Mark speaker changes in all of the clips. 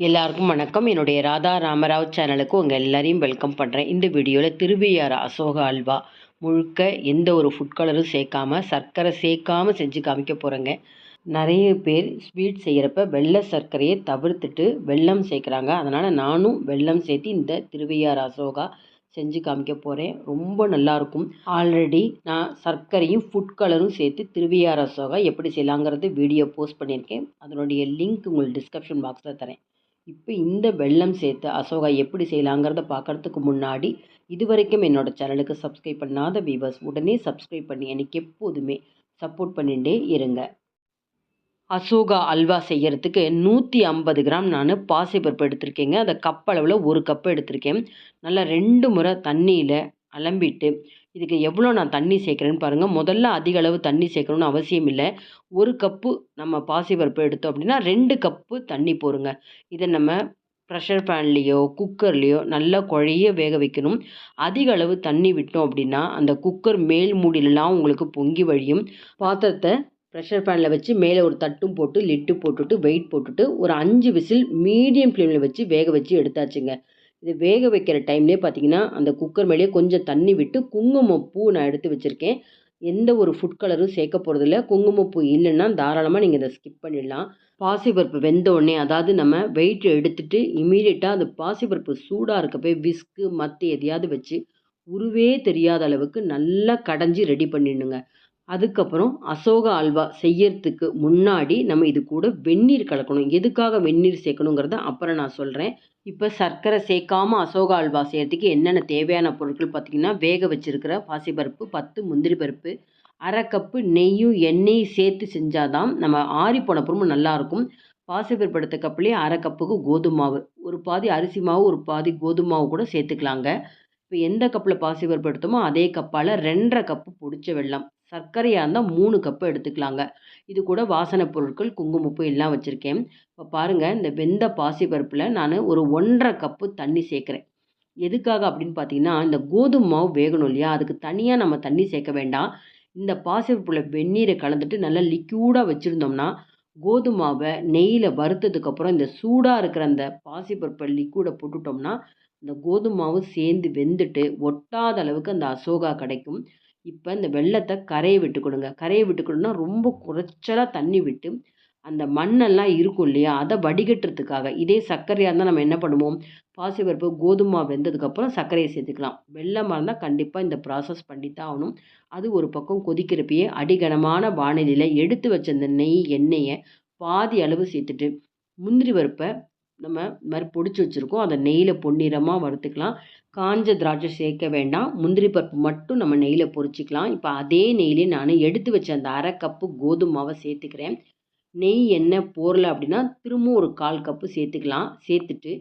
Speaker 1: எல்லாருக்கும் வணக்கம். என்னுடைய ராதா ராமராவ் சேனலுக்கு உங்கள் எல்லாரையும் வெல்கம் பண்ணுறேன் இந்த வீடியோவில் திருவையாறு அசோகா அல்வா முழுக்க எந்த ஒரு ஃபுட் கலரும் சேர்க்காம சர்க்கரை சேர்க்காமல் செஞ்சு காமிக்க போகிறேங்க நிறைய பேர் ஸ்வீட் செய்கிறப்ப வெள்ளை சர்க்கரையை தவிர்த்துட்டு வெள்ளம் சேர்க்குறாங்க. அதனால் நானும் வெள்ளம் சேர்த்து இந்த திருவையாறு அசோகா செஞ்சு காமிக்க போகிறேன் ரொம்ப நல்லாயிருக்கும் ஆல்ரெடி நான் சர்க்கரையும் ஃபுட் கலரும் சேர்த்து திருவையாறு அசோகா எப்படி செய்யலாங்கிறது வீடியோ போஸ்ட் பண்ணியிருக்கேன். அதனுடைய லிங்க் உங்களுக்கு டிஸ்கிரிப்ஷன் பாக்ஸில் தரேன். இப்போ இந்த வெள்ளம் சேர்த்து அசோகா எப்படி செய்யலாங்கிறத பார்க்குறதுக்கு முன்னாடி இது வரைக்கும் என்னோடய சேனலுக்கு சப்ஸ்கிரைப் பண்ணாத வீவர்ஸ் உடனே சப்ஸ்கிரைப் பண்ணி எனக்கு எப்போதுமே சப்போர்ட் பண்ணிகிட்டே இருங்க. அசோகா அல்வா செய்கிறதுக்கு நூற்றி ஐம்பது கிராம் நான் பாசிப்பருப்பு எடுத்திருக்கேங்க. அதை கப் அளவில் ஒரு கப்பு எடுத்திருக்கேன். நல்லா ரெண்டு முறை தண்ணியில் அலம்பிட்டு இதுக்கு எவ்வளோ நான் தண்ணி சேர்க்குறேன்னு பாருங்கள் முதல்ல அதிக அளவு தண்ணி சேர்க்கணுன்னு அவசியம் இல்லை. ஒரு கப்பு நம்ம பாசிப்பருப்பு எடுத்தோம் அப்படின்னா ரெண்டு கப்பு தண்ணி போருங்க இதை நம்ம ப்ரெஷர் பேன்லேயோ குக்கர்லேயோ நல்லா குழைய வேக வைக்கணும். அதிக அளவு தண்ணி விட்டோம் அப்படின்னா அந்த குக்கர் மேல் மூடிலெலாம் உங்களுக்கு பொங்கி வழியும். பாத்திரத்தை ப்ரெஷர் பேனில் வச்சு மேலே ஒரு தட்டும் போட்டு லிட்டு போட்டுட்டு வெயிட் போட்டுட்டு ஒரு அஞ்சு விசில் மீடியம் ஃப்ளேமில் வச்சு வேக வச்சு எடுத்தாச்சுங்க. இது வேக வைக்கிற டைம்லேயே பார்த்தீங்கன்னா அந்த குக்கர் மேலேயே கொஞ்சம் தண்ணி விட்டு குங்குமப்பூ நான் எடுத்து வச்சுருக்கேன். எந்த ஒரு ஃபுட் கலரும் சேர்க்க போகிறதில்ல குங்குமப்பூ இல்லைன்னா தாராளமாக நீங்கள் இதை ஸ்கிப் பண்ணிடலாம். பாசிப்பருப்பு வெந்த உடனே அதாவது நம்ம வெயிட் எடுத்துட்டு இமீடியட்டாக அந்த பாசிப்பருப்பு சூடாக இருக்க போய் விஸ்கு மற்ற எதையாவது வச்சு உருவே தெரியாத அளவுக்கு நல்லா கடைஞ்சி ரெடி பண்ணிடணுங்க. அதுக்கப்புறம் அசோக அல்வா செய்யறதுக்கு முன்னாடி நம்ம இது கூட வெந்நீர் கலக்கணும். எதுக்காக வெந்நீர் சேர்க்கணுங்கிறத அப்புறம் நான் சொல்கிறேன் இப்போ சர்க்கரை சேர்க்காம அசோகா அல்வா செய்கிறதுக்கு என்னென்ன தேவையான பொருட்கள் பார்த்திங்கன்னா வேக வச்சுருக்கிற பாசிப்பருப்பு பத்து முந்திரி பருப்பு அரை கப்பு நெய்யும் எண்ணெயும் சேர்த்து செஞ்சால் தான் நம்ம ஆறி போன பொருளும் நல்லாயிருக்கும் பாசிப்பருப்பு எடுத்த கப்புலேயே அரை கப்புக்கு கோதுமை மாவு ஒரு பாதி அரிசி மாவு ஒரு பாதி கோதுமை மாவு கூட சேர்த்துக்கலாங்க. இப்போ எந்த கப்பில் பாசிப்பருப்பு எடுத்தோமோ அதே கப்பால் ரெண்டரை கப்பு பொடிச்ச வெள்ளம் சர்க்கரையாக இருந்தால் மூணு கப்பு எடுத்துக்கலாங்க. இது கூட வாசனை பொருட்கள் குங்குமப்பூ எல்லாம் வச்சுருக்கேன். இப்போ பாருங்கள் இந்த வெந்த பாசிப்பருப்பில் நான் ஒரு ஒன்றரை கப்பு தண்ணி சேர்க்குறேன் எதுக்காக அப்படின்னு பார்த்தீங்கன்னா இந்த கோதுமை மாவு வேகணும் இல்லையா? அதுக்கு தனியாக நம்ம தண்ணி சேர்க்க வேண்டாம். இந்த பாசிப்பருப்பில் வெந்நீரை கலந்துட்டு நல்லா லிக்யூடாக வச்சுருந்தோம்னா கோதுமை மாவை நெய்யில் வறுத்ததுக்கப்புறம் இந்த சூடாக இருக்கிற அந்த பாசிப்பருப்பை லிக்யூடை போட்டுட்டோம்னா இந்த கோதுமை மாவு சேர்ந்து வெந்துட்டு ஒட்டாத அளவுக்கு அந்த அசோகா கிடைக்கும். இப்போ இந்த வெள்ளத்தை கரையை விட்டு கொடுங்க. கரையை விட்டு கொடுன்னா ரொம்ப குறைச்சலாக தண்ணி விட்டு அந்த மண்ணெல்லாம் இருக்கும் இல்லையா? அதை வடிகட்டுறதுக்காக. இதே சர்க்கரையாக இருந்தால் நம்ம என்ன பண்ணுவோம்? பாசிப்பருப்பு கோதுமை வெந்ததுக்கப்புறம் சர்க்கரையை சேர்த்துக்கலாம். வெள்ளமாக இருந்தால் கண்டிப்பாக இந்த ப்ராசஸ் பண்ணி தான் ஆகணும். அது ஒரு பக்கம் கொதிக்கிறப்பயே அடிகனமான வானிலையில் எடுத்து வச்ச அந்த நெய் எண்ணெயை பாதி அளவு சேர்த்துட்டு முந்திரி பருப்பை நம்ம இது மாதிரி பொடிச்சு வச்சுருக்கோம். அதை நெய்யில் பொன்னிறமாக வறுத்துக்கலாம். காஞ்ச திராட்சை சேர்க்க வேண்டாம். முந்திரி பருப்பு மட்டும் நம்ம நெய்யில் பொறிச்சிக்கலாம் இப்போ அதே நெய்லேயே நான் எடுத்து வச்ச அந்த அரை கப்பு கோதுமை மாவை சேர்த்துக்கிறேன். நெய் என்ன போடல அப்படின்னா திரும்பவும் ஒரு கால் கப்பு சேர்த்துக்கலாம். சேர்த்துட்டு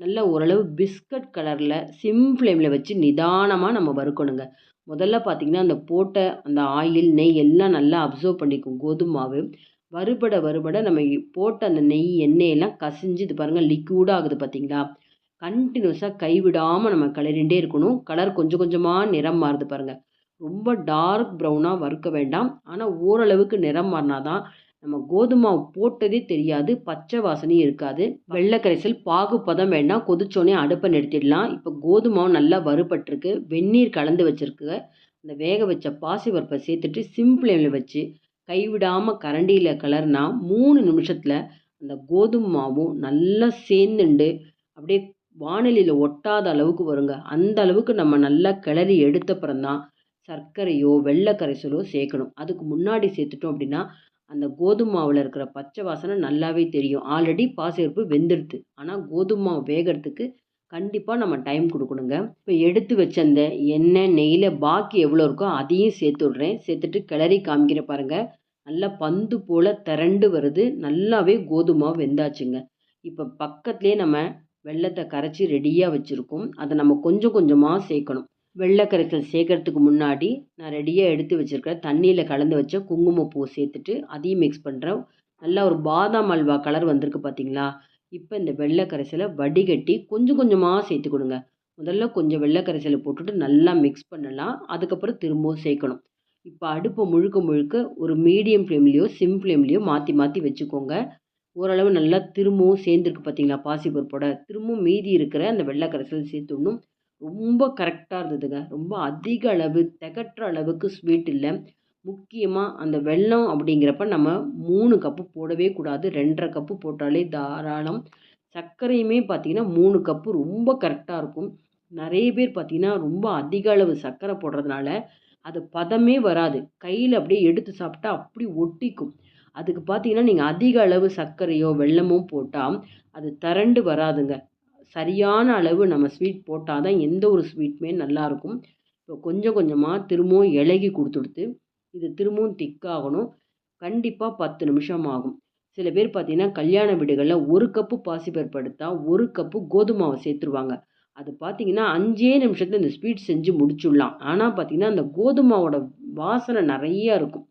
Speaker 1: நல்லா ஓரளவு பிஸ்கட் கலரில் சிம் ஃப்ளேமில் வச்சு நிதானமாக நம்ம வறுக்கணுங்க. முதல்ல பார்த்திங்கன்னா அந்த போட்ட அந்த ஆயில் நெய் எல்லாம் நல்லா அப்சர்வ் பண்ணிக்கும் கோதுமை மாவு வறுபட வறுபட நம்ம போட்ட அந்த நெய் எண்ணெயெல்லாம் கசிஞ்சு இது பாருங்கள் லிக்யூடாக ஆகுது பார்த்திங்களா கண்டினியூஸாக கைவிடாமல் நம்ம கிளறிண்டே இருக்கணும். கலர் கொஞ்சம் கொஞ்சமாக நிறம் மாறுது பாருங்கள் ரொம்ப டார்க் ப்ரௌனாக வறுக்க வேண்டாம். ஆனால் ஓரளவுக்கு நிறம் மாறினா தான் நம்ம கோதுமை போட்டதே தெரியாது. பச்சை வாசனையும் இருக்காது. வெள்ளை கரைசல் பாகு பதம் வேண்டாம். கொதிச்சோடனே அடுப்பை நிறுத்திடலாம். இப்போ கோதுமை நல்லா வறுபட்டிருக்கு. வெந்நீர் கலந்து வச்சுருக்கு அந்த வேக வச்ச பாசி பருப்பை சேர்த்துட்டு சிம் வச்சு கைவிடாமல் கரண்டியில் கலர்னா மூணு நிமிஷத்தில் அந்த கோதுமை மாவும் நல்லா சேர்ந்துண்டு அப்படியே வானிலையில் ஒட்டாத அளவுக்கு வருங்க. அந்த அளவுக்கு நம்ம நல்லா கிளறி எடுத்தப்புறம் தான் சர்க்கரையோ வெள்ளை கரைசலோ சேர்க்கணும். அதுக்கு முன்னாடி சேர்த்துட்டோம் அப்படின்னா அந்த கோதுமை மாவில் இருக்கிற பச்சை வாசனை நல்லாவே தெரியும். ஆல்ரெடி பாசிப்பருப்பு வெந்துடுது ஆனால் கோதுமை மாவு வேகிறதுக்கு கண்டிப்பாக நம்ம டைம் கொடுக்கணுங்க. இப்போ எடுத்து வச்ச அந்த எண்ணெய் நெய்யில் பாக்கி எவ்வளோ இருக்கோ அதையும் சேர்த்து விட்றேன். சேர்த்துட்டு கிளறி காமிக்கிற பாருங்கள் நல்லா பந்து போல் திரண்டு வருது. நல்லாவே கோதுமை வெந்தாச்சுங்க. இப்போ பக்கத்துலேயே நம்ம வெள்ளத்தை கரைச்சி ரெடியாக வச்சுருக்கோம். அதை நம்ம கொஞ்சம் கொஞ்சமாக சேர்க்கணும். வெள்ளை கரைசல் சேர்க்கறதுக்கு முன்னாடி நான் ரெடியாக எடுத்து வச்சுருக்கேன் தண்ணியில் கலந்து வச்ச குங்குமப்பூ சேர்த்துட்டு அதையும் மிக்ஸ் பண்ணுறேன் நல்லா ஒரு பாதாம் அல்வா கலர் வந்திருக்கு பார்த்தீங்களா இப்போ இந்த வெள்ளை கரைசலை வடிகட்டி கொஞ்சம் கொஞ்சமாக சேர்த்து கொடுங்க. முதல்ல கொஞ்சம் வெள்ளை கரைசலை போட்டுட்டு நல்லா மிக்ஸ் பண்ணலாம். அதுக்கப்புறம் திரும்பவும் சேர்க்கணும். இப்போ அடுப்பை முழுக்க முழுக்க ஒரு மீடியம் ஃப்ளேம்லேயோ சிம் ஃப்ளேம்லேயோ மாற்றி மாற்றி வச்சுக்கோங்க. ஓரளவு நல்லா திரும்பவும் சேர்ந்துருக்கு பார்த்தீங்களா பாசிப்பருப்போட திரும்பவும் மீதி இருக்கிற அந்த வெள்ளை கரைசல் சேர்த்துடணும் ரொம்ப கரெக்டாக இருந்ததுங்க. ரொம்ப அதிக அளவு திகட்டுற அளவுக்கு ஸ்வீட் இல்லை. முக்கியமாக அந்த வெல்லம் அப்படிங்கிறப்ப நம்ம மூணு கப்பு போடவே கூடாது. ரெண்டரை கப்பு போட்டாலே தாராளம். சர்க்கரையுமே பார்த்திங்கன்னா மூணு கப்பு ரொம்ப கரெக்டாக இருக்கும். நிறைய பேர் பார்த்திங்கன்னா ரொம்ப அதிக அளவு சர்க்கரை போடுறதுனால அது பதமே வராது. கையில் அப்படியே எடுத்து சாப்பிட்டா அப்படி ஒட்டிக்கும். அதுக்கு பார்த்தீங்கன்னா நீங்கள் அதிக அளவு சர்க்கரையோ வெல்லமோ போட்டால் அது திரண்டு வராதுங்க. சரியான அளவு நம்ம ஸ்வீட் போட்டால் தான் எந்த ஒரு ஸ்வீட்டுமே நல்லாயிருக்கும் இப்போ கொஞ்சம் கொஞ்சமாக திரும்பவும் இலகி கொடுத்துடுத்து இது திரும்பவும் திக்காகணும் கண்டிப்பாக பத்து நிமிஷம் ஆகும். சில பேர் பார்த்தீங்கன்னா கல்யாண வீடுகளில் ஒரு கப்பு பாசிப்பருப்பு எடுத்தால் ஒரு கப்பு கோதுமை சேர்த்துருவாங்க. அது பார்த்தீங்கன்னா அஞ்சே நிமிஷத்தில் இந்த ஸ்வீட் செஞ்சு முடிச்சுடலாம். ஆனால் பார்த்தீங்கன்னா அந்த கோதுமாவோட வாசனை நிறையா இருக்கும்.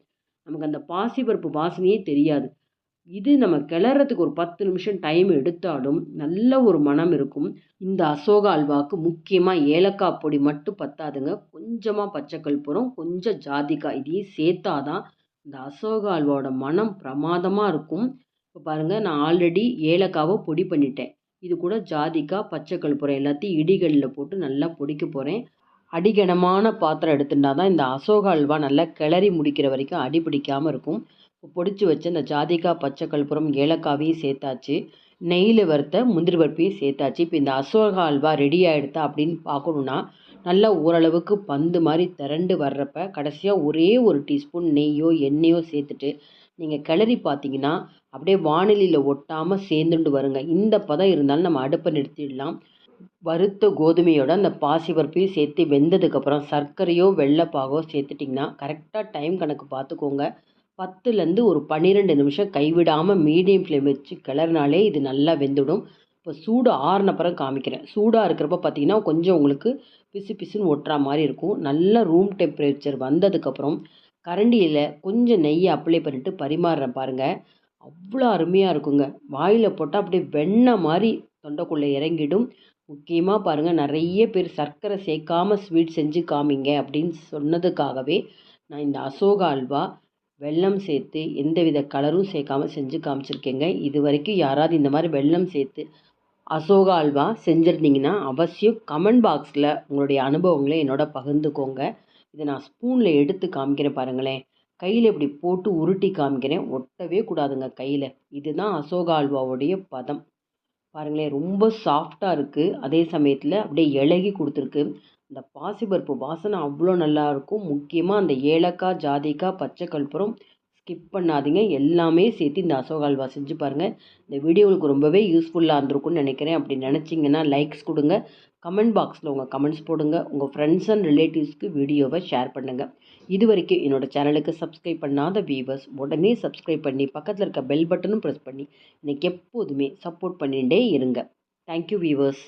Speaker 1: நமக்கு அந்த பாசிப்பருப்பு வாசனையே தெரியாது. இது நம்ம கிளறதுக்கு ஒரு பத்து நிமிஷம் டைம் எடுத்தாலும் நல்ல ஒரு மனம் இருக்கும். இந்த அசோகா அல்வாவுக்கு முக்கியமாக ஏலக்காய் பொடி மட்டும் பத்தாதுங்க. கொஞ்சமாக பச்சைக்கல் கற்பூரம் கொஞ்சம் ஜாதிக்காய் இதையும் சேர்த்தாதான் இந்த அசோகா அல்வாவோட மனம் பிரமாதமாக இருக்கும். இப்போ பாருங்கள் நான் ஆல்ரெடி ஏலக்காவை பொடி பண்ணிட்டேன். இது கூட ஜாதிக்காய் பச்சை கற்பூரம் எல்லாத்தையும் இடிகளில் போட்டு நல்லா பொடிக்க போகிறேன் அடிகனமான பாத்திரம் எடுத்துட்டா தான் இந்த அசோகா அல்வா நல்லா கிளறி முடிக்கிற வரைக்கும் அடி பிடிக்காமல் இருக்கும். பிடிச்சி பொடிச்சு வச்ச இந்த ஜாதிக்காய் பச்சை கற்பூரம் ஏலக்காவையும் சேர்த்தாச்சு. நெய்யில் வறுத்த முந்திரி பருப்பையும் சேர்த்தாச்சு. இப்போ இந்த அசோகா அல்வா ரெடி ஆகிடுதா அப்படின்னு பார்க்கணுன்னா நல்லா ஓரளவுக்கு பந்து மாதிரி திரண்டு வர்றப்ப கடைசியாக ஒரே ஒரு டீஸ்பூன் நெய்யோ எண்ணெயோ சேர்த்துட்டு நீங்கள் கிளறி பார்த்தீங்கன்னா அப்படியே வானிலையில் ஒட்டாமல் சேர்ந்துட்டு வருங்க. இந்த பதம் இருந்தாலும் நம்ம அடுப்பை நிறுத்திடலாம். வறுத்த கோதுமையோட அந்த பாசிப்பருப்பையும் சேர்த்து வெந்ததுக்கப்புறம் சர்க்கரையோ வெள்ளைப்பாகோ சேர்த்துட்டிங்கன்னா கரெக்டாக டைம் கணக்கு பார்த்துக்கோங்க. பத்துலேருந்து ஒரு பன்னிரெண்டு நிமிஷம் கைவிடாமல் மீடியம் ஃப்ளேம் வச்சு கிளறினாலே இது நல்லா வெந்துடும். இப்போ சூடு ஆறின பிறகு காமிக்கிறேன். சூடாக இருக்கிறப்ப பார்த்தீங்கன்னா கொஞ்சம் உங்களுக்கு பிசு பிசுன்னு ஒட்டுற மாதிரி இருக்கும். நல்ல ரூம் டெம்பரேச்சர் வந்ததுக்கப்புறம் கரண்டியில் கொஞ்சம் நெய்யை அப்ளை பண்ணிவிட்டு பரிமாறுறேன் பாருங்கள் அவ்வளோ அருமையாக இருக்குங்க. வாயில் போட்டால் அப்படியே வெண்ணெய் மாதிரி தொண்டைக்குள்ளே இறங்கிடும். முக்கியமாக பாருங்கள் நிறைய பேர் சர்க்கரை சேர்க்காம ஸ்வீட் செஞ்சு காமிங்க அப்படின்னு சொன்னதுக்காகவே நான் இந்த அசோகா அல்வா வெல்லம் சேர்த்து எந்த வித கலரும் சேர்க்காம செஞ்சு காமிச்சிருக்கேங்க. இது வரைக்கும் யாராவது இந்த மாதிரி வெல்லம் சேர்த்து அசோகா அல்வா செஞ்சுருந்தீங்கன்னா அவசியம் கமெண்ட் பாக்ஸில் உங்களுடைய அனுபவங்களை என்னோட பகிர்ந்துக்கோங்க. இதை நான் ஸ்பூனில் எடுத்து காமிக்கிறேன் பாருங்களேன். கையில் இப்படி போட்டு உருட்டி காமிக்கிறேன். ஒட்டவே கூடாதுங்க கையில். இதுதான் அசோகா அல்வாவுடைய பதம். பாருங்களேன் ரொம்ப சாஃப்டாக இருக்குது அதே சமயத்தில் அப்படியே இலகி கொடுத்துருக்கு. அந்த பாசிப்பருப்பு வாசனை அவ்வளோ நல்லாயிருக்கும் முக்கியமாக அந்த ஏலக்காய் ஜாதிக்காய் பச்சை கற்பூரம் ஸ்கிப் பண்ணாதீங்க. எல்லாமே சேர்த்து இந்த அசோக அல்வா செஞ்சு பாருங்கள் இந்த வீடியோ உங்களுக்கு ரொம்பவே யூஸ்ஃபுல்லாக இருந்திருக்கும்னு நினைக்கிறேன். அப்படி நினச்சிங்கன்னா லைக்ஸ் கொடுங்க. கமெண்ட் பாக்ஸில் உங்கள் கமெண்ட்ஸ் போடுங்க. உங்கள் ஃப்ரெண்ட்ஸ் அண்ட் ரிலேட்டிவ்ஸ்க்கு வீடியோவை ஷேர் பண்ணுங்கள் இது வரைக்கும் என்னோடய சேனலுக்கு சப்ஸ்கிரைப் பண்ணாத வியூவர்ஸ் உடனே சப்ஸ்கிரைப் பண்ணி பக்கத்தில் இருக்க பெல் பட்டனும் ப்ரெஸ் பண்ணி எனக்கு எப்போதுமே சப்போர்ட் பண்ணிகிட்டே இருங்க. Thank you viewers